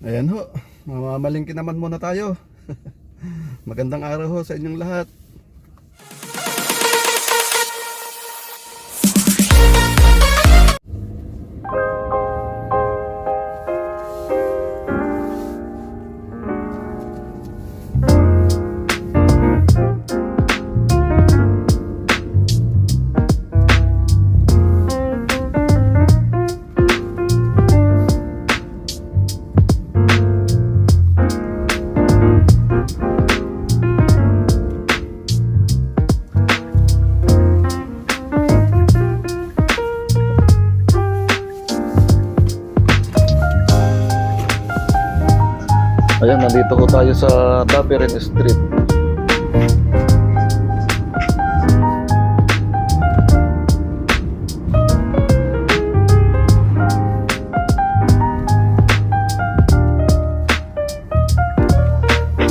Ayan ho, mamamalingki naman muna tayo. Magandang araw ho sa inyong lahat. Ayan, nandito ho tayo sa Dapirin Street.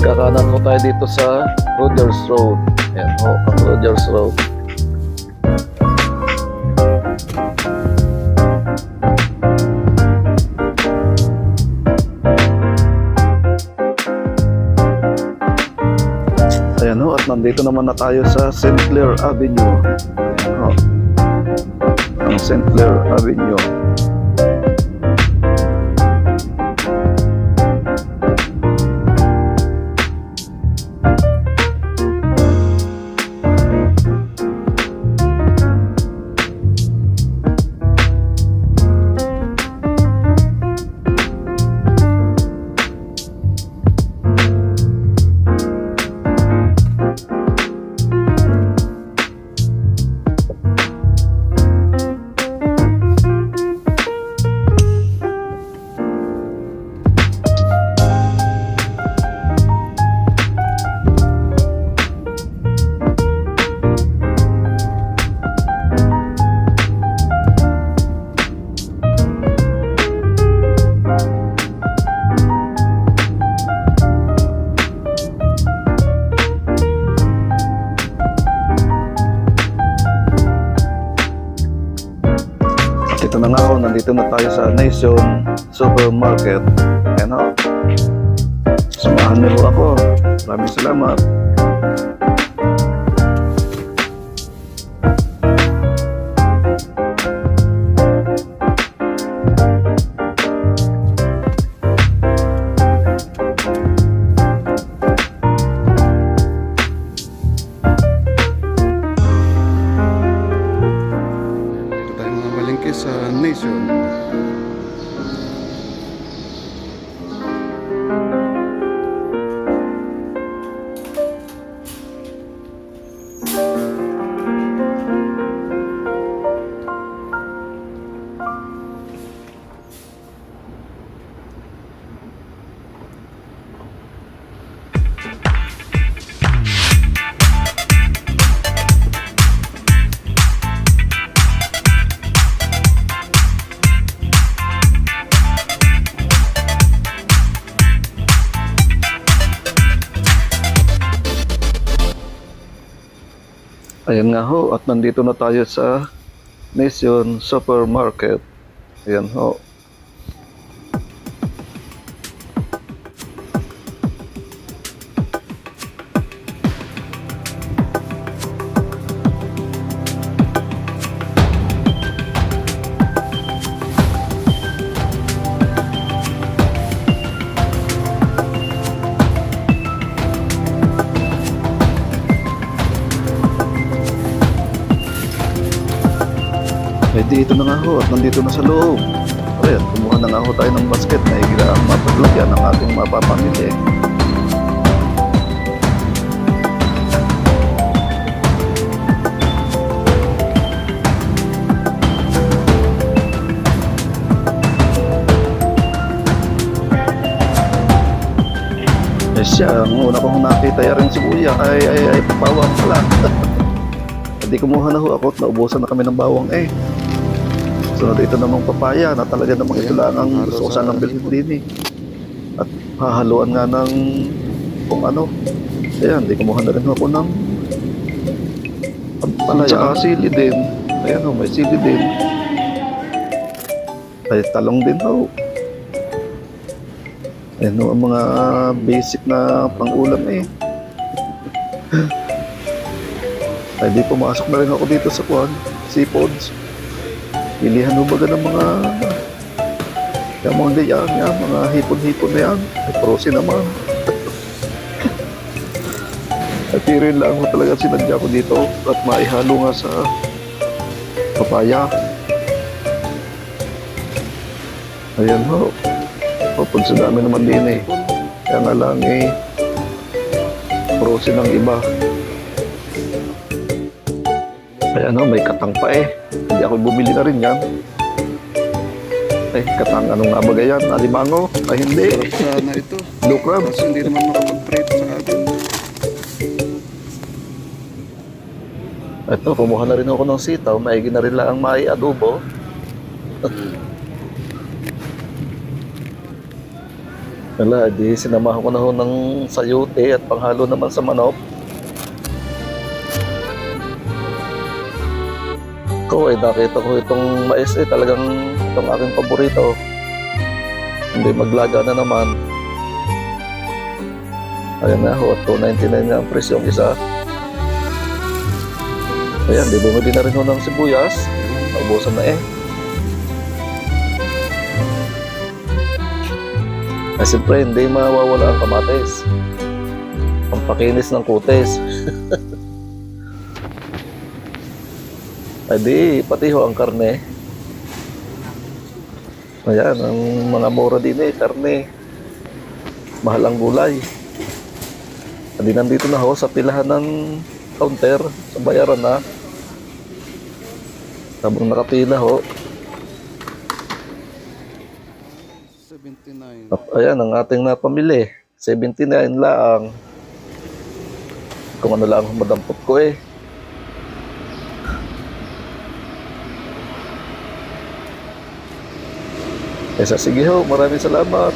Kakanan ho tayo dito sa Rogers Road. Ayan ho, ang Rogers Road. Nandito naman na tayo sa St. Clair Avenue. Ho. Ang St. Clair Avenue. Nandito na tayo sa Nation Supermarket. Ayan ho. Samahan niyo ako. Maraming salamat. Ayan nga ho, at nandito na tayo sa Nation Supermarket. Ayan ho. Dito na nga ho, at nandito na sa loob. Ayan, kumuha na nga ho tayo ng basket na higla ang mapaglagyan ng ating mapapamili. Eh siya, ang una kong nakita ya rin si Kuya ay, ay, ay, bawang pala. Hindi kumuha na ho ako at naubusan na kami ng bawang eh. So dito namang papaya na talaga namang ito lang ang gusto ko sanang bilhin din eh. At hahaluan nga ng kung ano. Ayan, di kumuha na rin ako ng palaya. Tsaka sili din. Ayan ho, may sili din. Ay talong din ho. Ano ang mga basic na pang-ulam eh. Ay di pumasok na rin ako dito sa kuhan, seafoods. Pilihan mo baga ng mga yung mga ganyan, yan, mga hipon-hipon na yan. Ay, prosi naman. At rin lang ko talaga sinadya ko dito at maihalo nga sa papaya. Ayan ho. Kapag sa dami naman din eh. Kaya nga lang eh, prosi ng iba. Kaya ano, may katang pa eh. Hindi ako bumili na rin yan. Eh, katang anong nga ba yan? Alimango? Ay hindi. Sarap sana ito. Blue crab. Kaso hindi naman makapag-prito sa atin. Ito, kumuha na rin ako ng sitaw. Maigi na rin lang ang mai adobo. Wala, di sinamahan ko na ho ng sayote at panghalo naman sa manok. Ko eh, nakita ko itong mais eh, talagang itong aking paborito. Hindi maglaga na naman. Ayan na ho, 299 na ang presyo ang isa. Ayan, di bumili na rin ho ng sibuyas. Naubusan na eh. Ay, siyempre, hindi mawawala ang kamatis. Ang pakinis ng kutes. Ay di, pati ho ang karne. Ayan, ang mga mura din eh, karne. Mahal ang gulay. Hindi nandito na ho sa pilahan ng counter, sa bayaran na. Habang nakapila ho, 79. At ayan, ang ating napamili. 79 lang. Kung ano lang ang madampot ko eh. Kesa sige ho, maraming salamat.